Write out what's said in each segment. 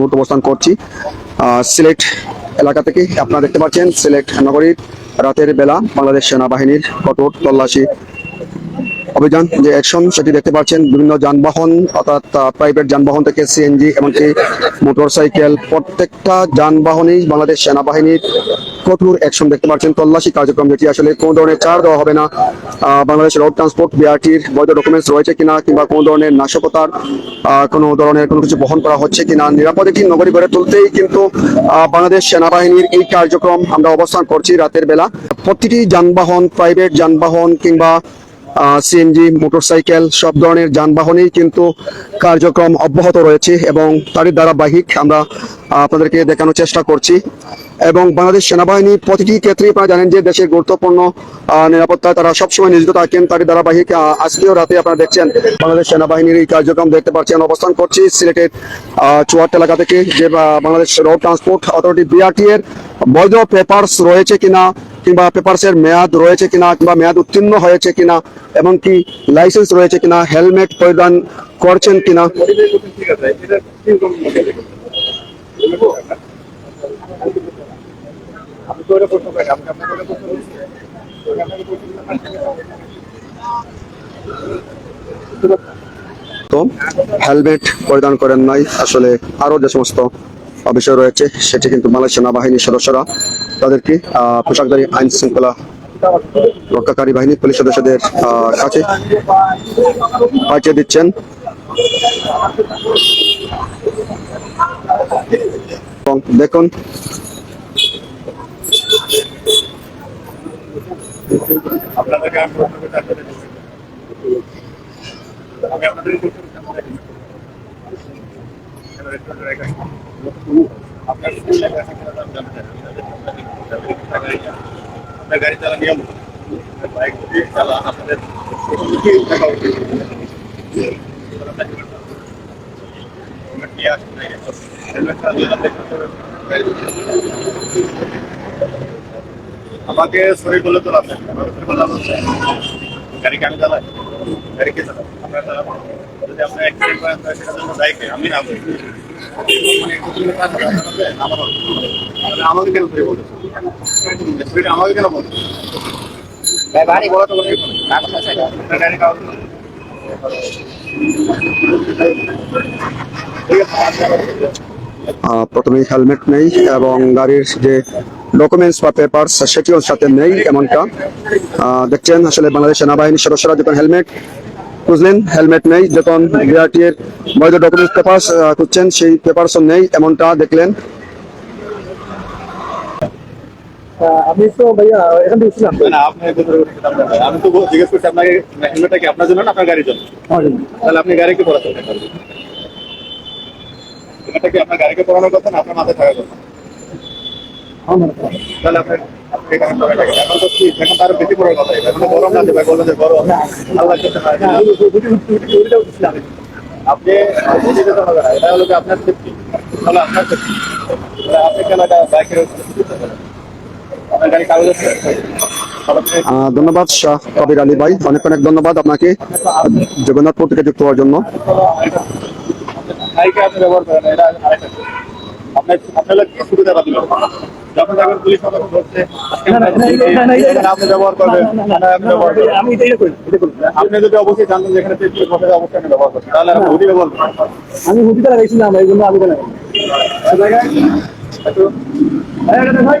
মুহূর্তে অবস্থান করছি। সিলেট এলাকা থেকে আপনারা দেখতে পাচ্ছেন, সিলেট নগরীর রাতের বেলা বাংলাদেশ সেনাবাহিনীর কঠোর তল্লাশি অভিযান যে অ্যাকশন সেটি দেখতে পাচ্ছেন বিভিন্ন যানবাহন, অর্থাৎ প্রাইভেট যানবাহন থেকে সিএনজি এমনকি মোটরসাইকেল প্রত্যেকটা যানবাহনই বাংলাদেশ সেনাবাহিনীর কঠোর অ্যাকশন দেখতে পাচ্ছেন। তল্লাশি কার্যক্রম যেটি আসলে কোন ধরনের চার দেওয়া হবে না। বাংলাদেশ রোড ট্রান্সপোর্ট বিআরটির বৈধ ডকুমেন্টস রয়েছে কিনা কিংবা কোনো ধরনের নাশকতার কোনো ধরনের কোনো কিছু বহন করা হচ্ছে কিনা, নিরাপদ একটি নগরী গড়ে তুলতেই কিন্তু বাংলাদেশ সেনাবাহিনীর এই কার্যক্রম আমরা অবস্থান করছি রাতের বেলা। প্রতিটি যানবাহন প্রাইভেট যানবাহন কিংবা সিএনজি মোটরসাইকেল সব ধরনের যানবাহনেই কিন্তু কার্যক্রম অব্যাহত রয়েছে এবং তারই ধারাবাহিক আমরা আপনাদেরকে দেখানোর চেষ্টা করছি। এবং বাংলাদেশ সেনাবাহিনী প্রতিটি ক্ষেত্রে আপনারা জানেন যে দেশের গুরুত্বপূর্ণ নিরাপত্তায় তারা সবসময় নিয়োজিত থাকেন। তারই ধারাবাহিক আজকেও রাতে আপনারা দেখছেন বাংলাদেশ সেনাবাহিনীর এই কার্যক্রম দেখতে পাচ্ছেন, অবস্থান করছি সিলেটের চুয়াট এলাকা থেকে যে Bangladesh road transport authority BRT এর বৈধ পেপারস রয়েছে কিনা কিংবা পেপারসের মেয়াদ রয়েছে কিনা কিংবা মেয়াদ উত্তীর্ণ হয়েছে কিনা, এমনকি লাইসেন্স রয়েছে কিনা, হেলমেট পরিধান করছেন কিনা। তো হেলমেট পরিধান করেন নাই আসলে আরও যে সমস্ত বিষয় রয়েছে, সেটি কিন্তু বাংলাদেশ সেনাবাহিনীর সদস্যরা তাদেরকে পোশাকধারী আইন শৃঙ্খলা রক্ষাকারী বাহিনী পুলিশ সদস্যদের কাছে পাঠিয়ে দিচ্ছেন। এবং দেখুন আমি আপনাদের আপনার স্কুল লেখা আছে কিনা আমি জানতে চাই আপনার গাড়ি চালা নিয়ম বাইক যদি চালা আপনাদের কি থাকা উচিত হেলমেট নিয়ে আসুন হেলমেট চালিয়ে আমাকে শরীর বলে তো লাভ নেই। আমার শরীর বলে লাভ হচ্ছে গাড়ি কে আমি চালাই গাড়ি কে চালাই আপনার চালাবো যদি আপনি অ্যাক্সিডেন্ট করেন, তাহলে সেটার জন্য দায়ী কে? আমি না প্রথমে হেলমেট নেই এবং গাড়ির যে ডকুমেন্টস বা পেপারস সেটিও সাথে নেই এমনটা। দেখছেন, আসলে বাংলাদেশ সেনাবাহিনীর সদস্যরা যখন হেলমেট খুঁজলেন হেলমেট নেই যখন বিআরটি এর বৈধ ডকুমেন্টস পেপারস খুঁজছেন সেই পেপারসও নেই এমনটা দেখলেন। আমি তো ভাইয়া এখান থেকে ছিলাম না, না, আপনি আমি তো জিজ্ঞেস করছি আপনাকে হেলমেটটা কি আপনার জন্য না আপনার গাড়ির জন্য? তাহলে আপনি গাড়িকে পড়াতে হেলমেটটা কি আপনার গাড়িকে পড়ানোর কথা না আপনার মাথায় থাকার কথা? তাহলে আপনার আপনি এখানে পড়ে থাকেন। এখন তো কি এখন তার বেশি পড়ার কথা এখন গরম লাগছে ভাই বলল গরম আল্লাহ করতে পারে আপনি বুঝে যেতে হবে না এটা হলো আপনার সেফটি তাহলে আপনার সেফটি আপনি কেন এটা বাইকের আপনার গাড়ি কাগজ আছে তাহলে আহ, ধন্যবাদ শাহ কবির আলী ভাই অনেক অনেক ধন্যবাদ আপনাকে জগন্নাথপুর থেকে যুক্ত হওয়ার জন্য আপনার আপনার কি সুবিধা পাবেন যখন পুলিশ তখন ধরছে আপনি ব্যবহার করবেন আমি এটা করি আপনি যদি অবশ্যই জানতেন যেখানে অবশ্যই আপনি ব্যবহার করছেন তাহলে আপনি হুডি ব্যবহার আমি হুদিটা লাগাইছিলাম এই জন্য আমি লাগাই ভাই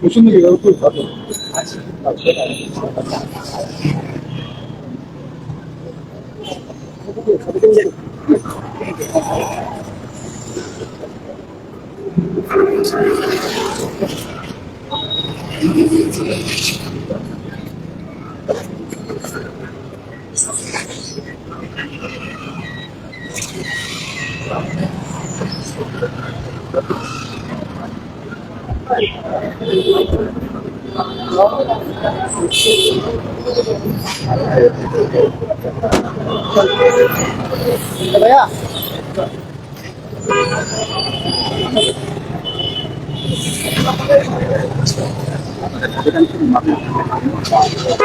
무슨 일이라고 또 가죠?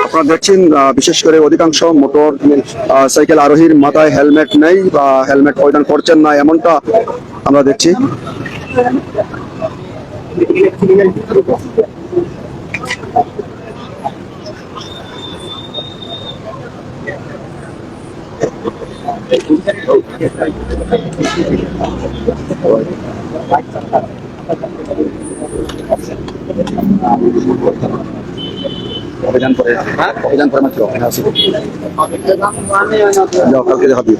আপনারা দেখছেন বিশেষ করে অধিকাংশ মোটর সাইকেল আরোহীর মাথায় হেলমেট নেই বা হেলমেট পরিধান করছেন না, এমনটা আমরা দেখছি। অভিযান করে অভিযান করে মাত্র যাও কালকে দেখা দিও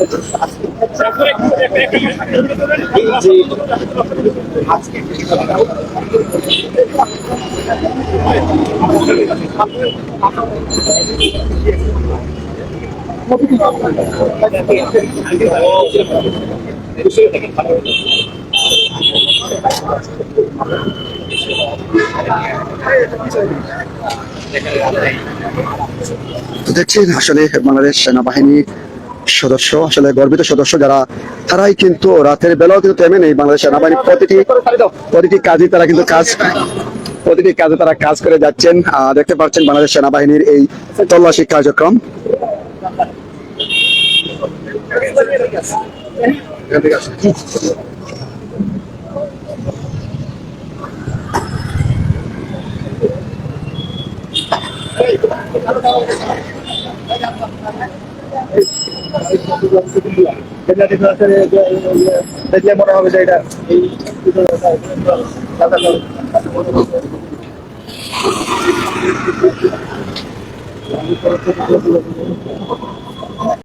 তো দেখছেন আসলে বাংলাদেশ সেনাবাহিনী সদস্য, আসলে গর্বিত সদস্য যারা, তারাই কিন্তু রাতের বেলাও কিন্তু তেমন নেই বাংলাদেশ সেনাবাহিনী প্রতিটি প্রতিটি কাজে তারা কিন্তু কাজ, প্রতিটি কাজে তারা কাজ করে যাচ্ছেন। দেখতে পাচ্ছেন বাংলাদেশ সেনাবাহিনীর এই তল্লাশি কার্যক্রম। ডিফারেন্সের দেখলে মনে হবে যে এটা এই